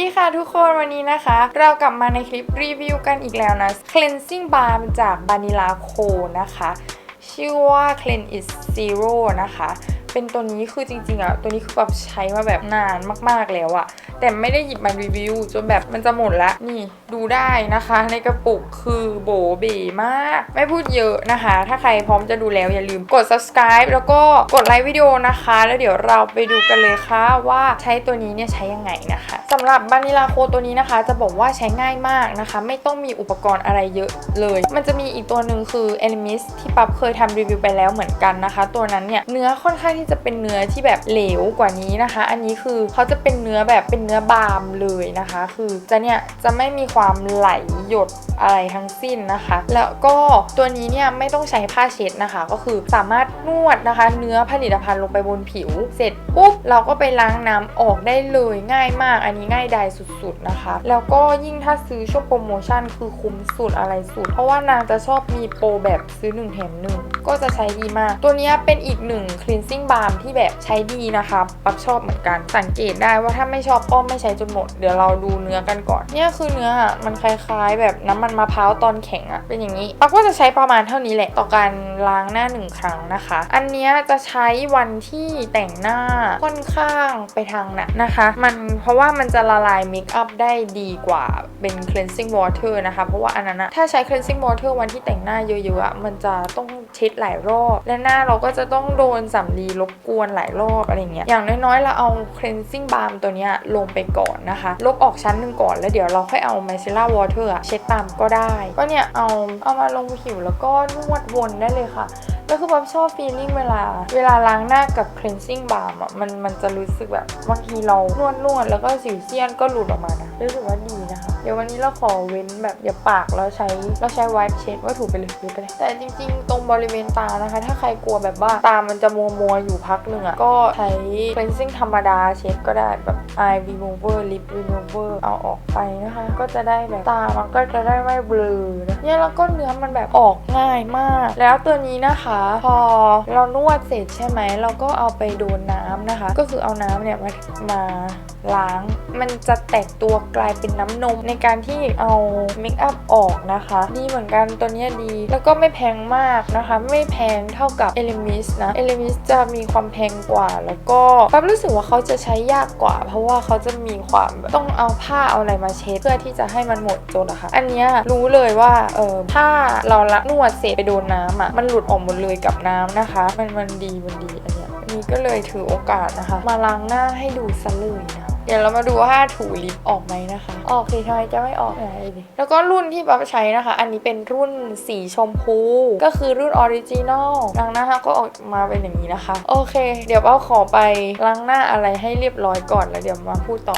ดีค่ะทุกคนวันนี้นะคะ เรากลับมาในคลิปรีวิวกันอีกแล้วนะ cleansing balm จาก Vanilla Co นะคะ ชื่อว่า Clean is Zero นะคะ เป็นตัวนี้คือจริงๆอะตัวนี้คือแบบใช้มาแบบนานมากๆแล้วอะแต่ไม่ได้หยิบมารีวิวจนแบบมันจะหมดละนี่ดูได้นะคะ ในกระปุกคือโบเบมาก ไม่พูดเยอะนะคะ ถ้าใครพร้อมจะดูแล้วอย่าลืมกด subscribe แล้วก็กดไลค์วิดีโอนะคะ แล้วเดี๋ยวเราไปดูกันเลยค่ะว่าใช้ตัวนี้เนี่ยใช้ยังไงนะคะสำหรับบานิลาโคตัวนี้นะคะ จะบอกว่าใช้ง่ายมากนะคะ ไม่ต้องมีอุปกรณ์อะไรเยอะเลย มันจะมีอีกตัวหนึ่งคือ e l e m i s ที่ปั๊บเคยทำรีวิวไปแล้วเหมือนกันนะคะ ตัวนั้นเนี่ยเนื้อค่อนข้างที่จะเป็นเนื้อที่แบบเหลวกว่านี้นะคะ อันนี้คือเขาจะเป็นเนื้อแบบเป็นเนื้อบามเลยนะคะ คือจะเนี่ยจะไม่มีความไหลหยดอะไรทั้งสิ้นนะคะ แล้วก็ตัวนี้เนี่ยไม่ต้องใช้ผ้าเช็ดนะคะ ก็คือสามารถนวดนะคะ เนื้อผลิตภัณฑ์ลงไปบนผิว เสร็จปุ๊บเราก็ไปล้างน้ำออกได้เลยง่ายมาก อันนี้ง่ายดายสุดๆนะคะ แล้วก็ยิ่งถ้าซื้อช่วงโปรโมชั่นคือคุ้มสุดอะไรสุด เพราะว่านางจะชอบมีโปรแบบซื้อ1แถมหนึ่ง ก็จะใช้ดีมาก ตัวนี้เป็นอีกหนึ่ง cleansing balm ที่แบบใช้ดีนะคะปั๊บชอบเหมือนกัน สังเกตได้ว่าถ้าไม่ชอบก็ไม่ใช้จนหมด เดี๋ยวเราดูเนื้อกันก่อน เนี่ยคือเนื้ออะมันคล้ายๆ แบบน้ำมันมะพร้าวตอนแข็งอะเป็นอย่างนี้ปั๊บก็จะใช้ประมาณเท่านี้แหละ ต่อการล้างหน้าหนึ่งครั้งนะคะ อันนี้จะใช้วันที่แต่งหน้าค่อนข้างไปทางหนักนะคะ มันเพราะว่ามันจะละลายเมคอัพได้ดีกว่าเป็น cleansing water นะคะ เพราะว่าอันนั้นอะถ้าใช้ cleansing water วันที่แต่งหน้าเยอะๆอะมันจะต้องเช็ดหลายรอบ และหน้าเราก็จะต้องโดนสำลีรบกวนหลายรอบอะไรเงี้ยอย่างน้อยๆ เราเอา cleansing balm ตัวเนี้ยลงไปก่อนนะคะ ลบออกชั้นหนึ่งก่อนแล้วเดี๋ยวเราค่อยเอา micellar water เช็ดตามก็ได้ ก็เนี่ยเอาเอามาลงผิวแล้วก็นวดวนได้เลยค่ะแล้วคือแบบชอบฟีลลิ่งเวลา เวลาล้างหน้ากับ cleansing balm อะมันมันจะรู้สึกแบบบางทีเรานวดนวดแล้วก็สิวเซียนก็หลุดออกมานะรู้สึกว่าดี เดี๋ยววันนี้เราขอเว้นแบบอย่าปากแล้วใช้เราใช้ไวท์เช็ดว่าถูไปเลยถูไปเลยแต่จริง ๆ ตรงบริเวณตานะคะ ถ้าใครกลัวแบบว่าตามันจะมัวมัวอยู่พักหนึ่งอะก็ใช้ cleansing ธรรมดาเช็ดก็ได้แบบ eye remover lip remover เอาออกไปนะคะ ก็จะได้แบบตามันก็จะได้ไม่เบลอนะเนี่ยแล้วก็เนื้อมันแบบออกง่ายมาก แล้วตัวนี้นะคะ พอเรานวดเสร็จใช่ไหมเราก็เอาไปโดนน้ำนะคะ ก็คือเอาน้ำเนี่ยมามา ล้าง มันจะแตกตัวกลายเป็นน้ำนมในการที่เอาเมคอัพออกนะคะ ดีเหมือนกันตัวนี้ดี แล้วก็ไม่แพงมากนะคะ ไม่แพงเท่ากับ e l e m i s นะ e l e m i s จะมีความแพงกว่า แล้วก็ปั๊บรู้สึกว่าเขาจะใช้ยากกว่า เพราะว่าเขาจะมีความต้องเอาผ้าเอาอะไรมาเช็ดเพื่อที่จะให้มันหมดจดอะค่ะอันนี้รู้เลยว่าเออถ้าเราละนวดเสร็จไปโดนน้ำอะมันหลุดออกหมดเลยกับน้ำนะคะ มันมันดีมันดีอันเนี้ยอันนี้ก็เลยถือโอกาสนะคะ มาล้างหน้าให้ดูซะเลยนะ เดี๋ยวเรามาดูว่าถูลิปออกไหมนะคะ ออกสิทำไมจะไม่ออกไหนดิแล้วก็รุ่นที่ป๊าใช้นะคะ อันนี้เป็นรุ่นสีชมพู ก็คือรุ่นออริจินอลล้างหน้าก็ออกมาเป็นอย่างนี้นะคะ โอเค เดี๋ยวป้าขอไปล้างหน้าอะไรให้เรียบร้อยก่อนแล้วเดี๋ยวมาพูดต่อ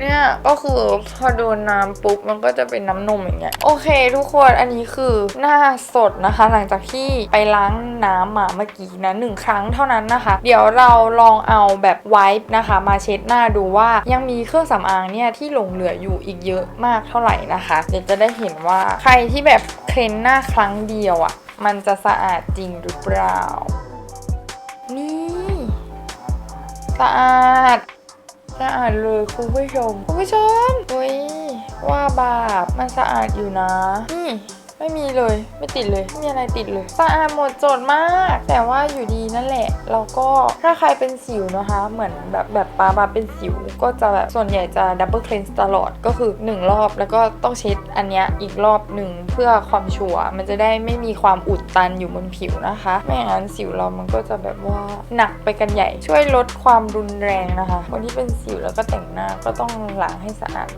เนี่ยก็คือพอโดนน้ำปุ๊บมันก็จะเป็นน้ำนมอย่างเงี้ยโอเค ทุกคนอันนี้คือหน้าสดนะคะ หลังจากที่ไปล้างน้ำมาเมื่อกี้นะหนึ่งครั้งเท่านั้นนะคะ เดี๋ยวเราลองเอาแบบไวป์นะคะ มาเช็ดหน้าดูว่ายังมีเครื่องสำอางเนี่ยที่หลงเหลืออยู่อีกเยอะมากเท่าไหร่นะคะ เดี๋ยวจะได้เห็นว่าใครที่แบบเคลนหน้าครั้งเดียวอะ่ะ มันจะสะอาดจริงหรือเปล่า นี่ สะอาด สะอาดเลยคุณผู้ชม คุณผู้ชมอุ้ยว่าบาปมันสะอาดอยู่นะนี่ ไม่มีเลย ไม่ติดเลยไม่มีอะไรติดเลยสะอาดหมดจดมาก แต่ว่าอยู่ดีนั่นแหละแล้วก็ถ้าใครเป็นสิวนะคะ เหมือนแบบแบบปาบาเป็นสิว ก็จะแบบส่วนใหญ่จะดับเบิลเคลนส์ตลอดก็คือ 1 รอบแล้วก็ต้องเช็ดอันเนี้ยอีกรอบหนึ่งเพื่อความชัวร์มันจะได้ไม่มีความอุดตันอยู่บนผิวนะคะ ไม่อย่างนั้นสิวเรามันก็จะแบบว่าหนักไปกันใหญ่ช่วยลดความรุนแรงนะคะ คนที่เป็นสิวแล้วก็แต่งหน้าก็ต้องล้างให้สะอาด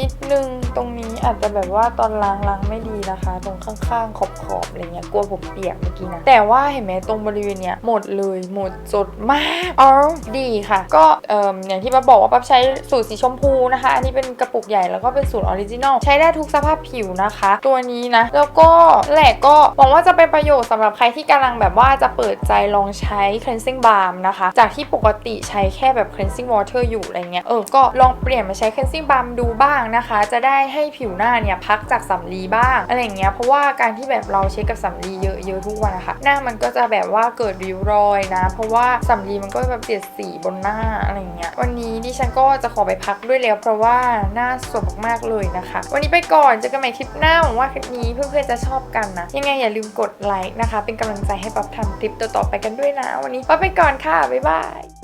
นิดนึงตรงนี้อาจจะแบบว่าตอนล้างล้างไม่ดีนะคะ ตรงข้างๆขอบๆอะไรเงี้ยกลัวผมเปียกเมื่อกี้นะแต่ว่าเห็นไหมตรงบริเวณเนี้ยหมดเลยหมดจดมากอ๋อดีค่ะ ก็เอ่ออย่างที่ป๊าบอกว่าป๊าใช้สูตรสีชมพูนะคะ อันนี้เป็นกระปุกใหญ่แล้วก็เป็นสูตรออริจินอลใช้ได้ทุกสภาพผิวนะคะ ตัวนี้นะ แล้วก็แหละก็หวังว่าจะเป็นประโยชน์สำหรับใครที่กำลังแบบว่าจะเปิดใจลองใช้ cleansing balm นะคะ จากที่ปกติใช้แค่แบบ cleansing water อยู่อะไรเงี้ยเออก็ลองเปลี่ยนมาใช้ cleansing balm ดูบ้างางนะคะ จะได้ให้ผิวหน้าเนี่ยพักจากสำลีบ้างอะไรอย่างเงี้ยเพราะว่าการที่แบบเราเช็ดกับสำลีเยอะๆทุกวันนะคะ หน้ามันก็จะแบบว่าเกิดริ้วรอยนะ เพราะว่าสำลีมันก็แบบเสียดสีบนหน้าอะไรอย่างเงี้ยวันนี้ดิฉันก็จะขอไปพักด้วยแล้ว เพราะว่าหน้าสวยมากๆเลยนะคะ วันนี้ไปก่อนเจอกันใหม่คลิปหน้าหวังว่าคลิปนี้เพื่อนๆจะชอบกันนะยังไงอย่าลืมกดไลค์นะคะ เป็นกำลังใจให้ป๊อปทำคลิปต่อๆไปกันด้วยนะ วันนี้ป๊อปไปก่อนค่ะบ๊ายบาย